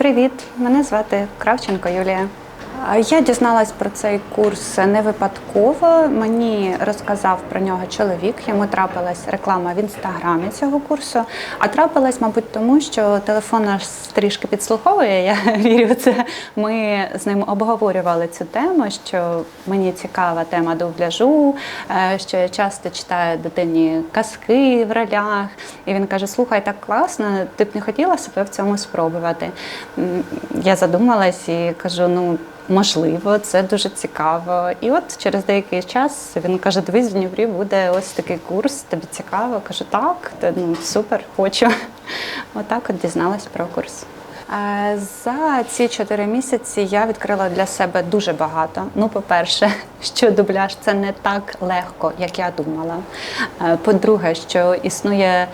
Привіт, мене звати Кравченко Юлія. Я дізналась про цей курс не випадково. Мені розказав про нього чоловік. Йому трапилась реклама в інстаграмі цього курсу. А трапилась, мабуть, тому що телефон наш трішки підслуховує. Я вірю в це. Ми з ним обговорювали цю тему, що мені цікава тема дубляжу, е, що я часто читаю дитині казки в ролях. І він каже: Слухай, так класно, ти б не хотіла себе в цьому спробувати. Я задумалась і кажу: ну. Можливо, це дуже цікаво. І от через деякий час він каже: Дивись, в Дніпрі буде ось такий курс, тобі цікаво. Кажу, так, та, ну супер, хочу. Отак от дізналась про курс. Е, За ці чотири місяці я відкрила для себе дуже багато. Ну, по-перше, що дубляж це не так легко, як я думала. Е, По-друге, що існує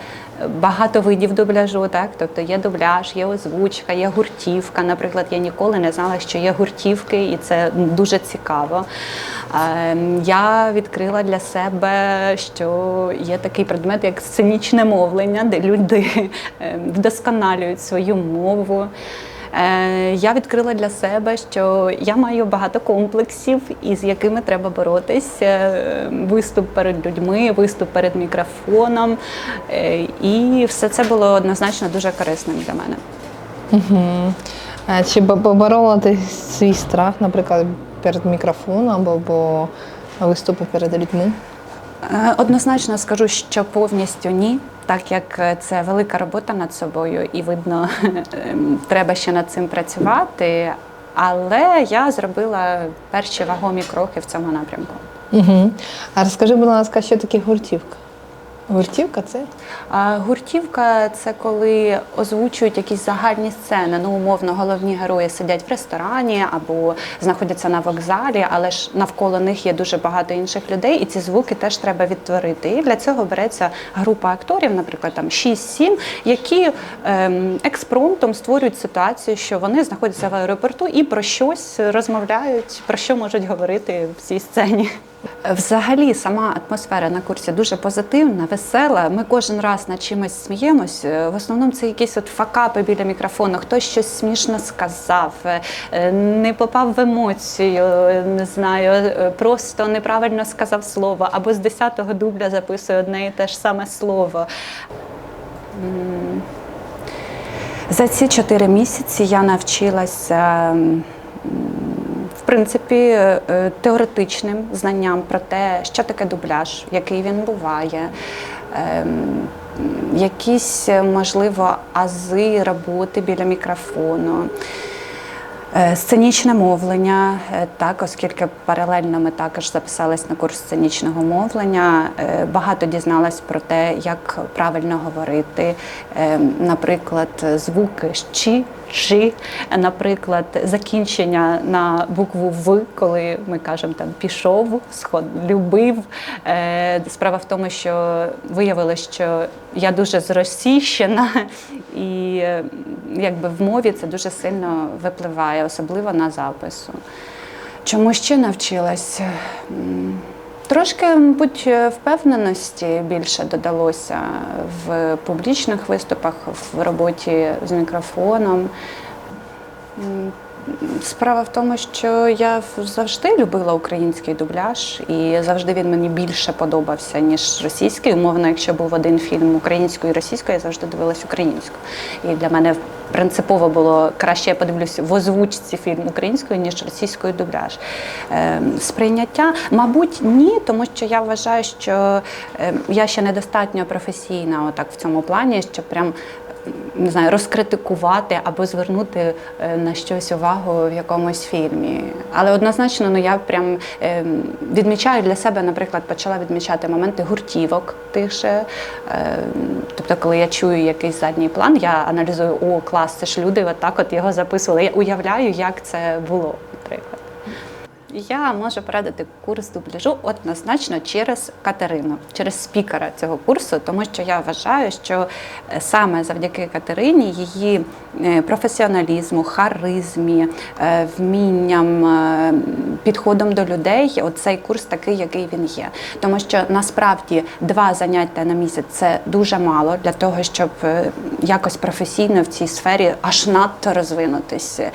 багато видів дубляжу, так тобто є дубляж, є озвучка, є гуртівка. Наприклад, я ніколи не знала, що є гуртівки, і це дуже цікаво. Е, Я відкрила для себе, що є такий предмет, як сценічне мовлення, де люди е, вдосконалюють свою мову. Е, Я відкрила для себе, що я маю багато комплексів, із якими треба боротись. Е, Виступ перед людьми, виступ перед мікрофоном. Е, І все це було однозначно дуже корисним для мене. Е, Чи поборола ти свій страх, наприклад, перед мікрофоном або, виступу перед людьми? Однозначно скажу, що повністю ні, так як е, це велика робота над собою, і видно, ем, треба ще над цим працювати. Але я зробила перші вагомі кроки в цьому напрямку. Угу. А розкажи, будь ласка, що таке гуртівка? Гуртівка це? А Гуртівка це коли озвучують якісь загальні сцени. Ну, умовно, головні герої сидять в ресторані або знаходяться на вокзалі, але ж навколо них є дуже багато інших людей, і ці звуки теж треба відтворити. І для цього береться група акторів, наприклад, там 6-7, які ем, експромтом створюють ситуацію, що вони знаходяться в аеропорту і про щось розмовляють, про що можуть говорити в цій сцені. Взагалі, сама атмосфера на курсі дуже позитивна, весела. Ми кожен раз над чимось сміємось. Е, В основному це якісь от факапи біля мікрофону, хтось щось смішно сказав, е, е, не попав в емоцію, не знаю, просто неправильно сказав слово, або з 10-го дубля записує одне і те ж саме слово. За ці чотири місяці я навчилася. Принципі, е, теоретичним знанням про те, що таке дубляж, який він буває, ем, якісь, е, можливо, ази роботи біля мікрофону. Е, Сценічне мовлення, е, так, оскільки паралельно ми також записались на курс сценічного мовлення, е, багато дізналась про те, як правильно говорити, наприклад, звуки щі, чи, наприклад, закінчення на букву В, коли ми кажемо там пішов, сход, любив. Справа в тому, що виявилося, що я дуже зросійщена, і якби в мові це дуже сильно випливає, особливо на запису. Чому ще навчилась? Трошки, мабуть, впевненості більше додалося в публічних виступах, в роботі з мікрофоном. Справа в тому, що я завжди любила український дубляж, і завжди він мені більше подобався, ніж російський. Умовно, якщо був один фільм українською і російською, я завжди дивилась українську. І для мене принципово було краще я подивлюся в озвучці фільм українською, ніж російською дубляж. Ем, Сприйняття, мабуть, ні, тому що я вважаю, що ем, я ще недостатньо професійна отак в цьому плані, щоб прям не знаю, розкритикувати або звернути е, на щось увагу в якомусь фільмі. Але однозначно, ну я прям е, відмічаю для себе, наприклад, почала відмічати моменти гуртівок тих же. Е, тобто, коли я чую якийсь задній план, я аналізую, о, клас, це ж люди отак от його записували. Я уявляю, як це було, наприклад. Я можу порадити курс дубляжу однозначно через Катерину, через спікера цього курсу, тому що я вважаю, що е, саме завдяки Катерині, її е, професіоналізму, харизмі, е, вмінням, підходом до людей, оцей курс такий, який він є. Тому що насправді два заняття на місяць це дуже мало для того, щоб якось професійно в цій сфері аж надто розвинутися.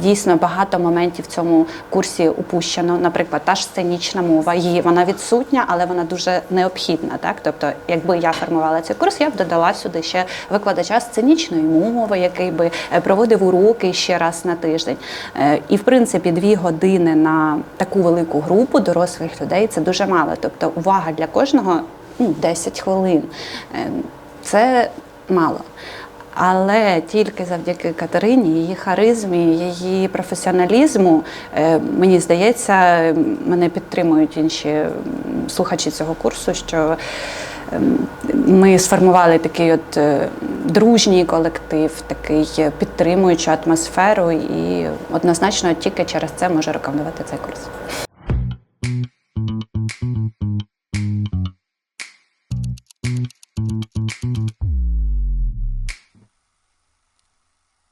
Дійсно, багато моментів в цьому курсі упущено. Наприклад, та ж сценічна мова, її вона відсутня, але вона дуже необхідна. Так, тобто, якби я формувала цей курс, я б додала сюди ще викладача сценічної мови, який би е, проводив уроки ще раз на тиждень. Е, І в принципі, дві години на таку велику групу дорослих людей це дуже мало. Тобто, увага для кожного ну, 10 хвилин. Е, Це мало. Але тільки завдяки Катерині, її харизмі, її професіоналізму, е, мені здається, мене підтримують інші слухачі цього курсу, що ем, ми сформували такий от е, дружній колектив, такий е, підтримуючу атмосферу, і однозначно тільки через це можу рекомендувати цей курс.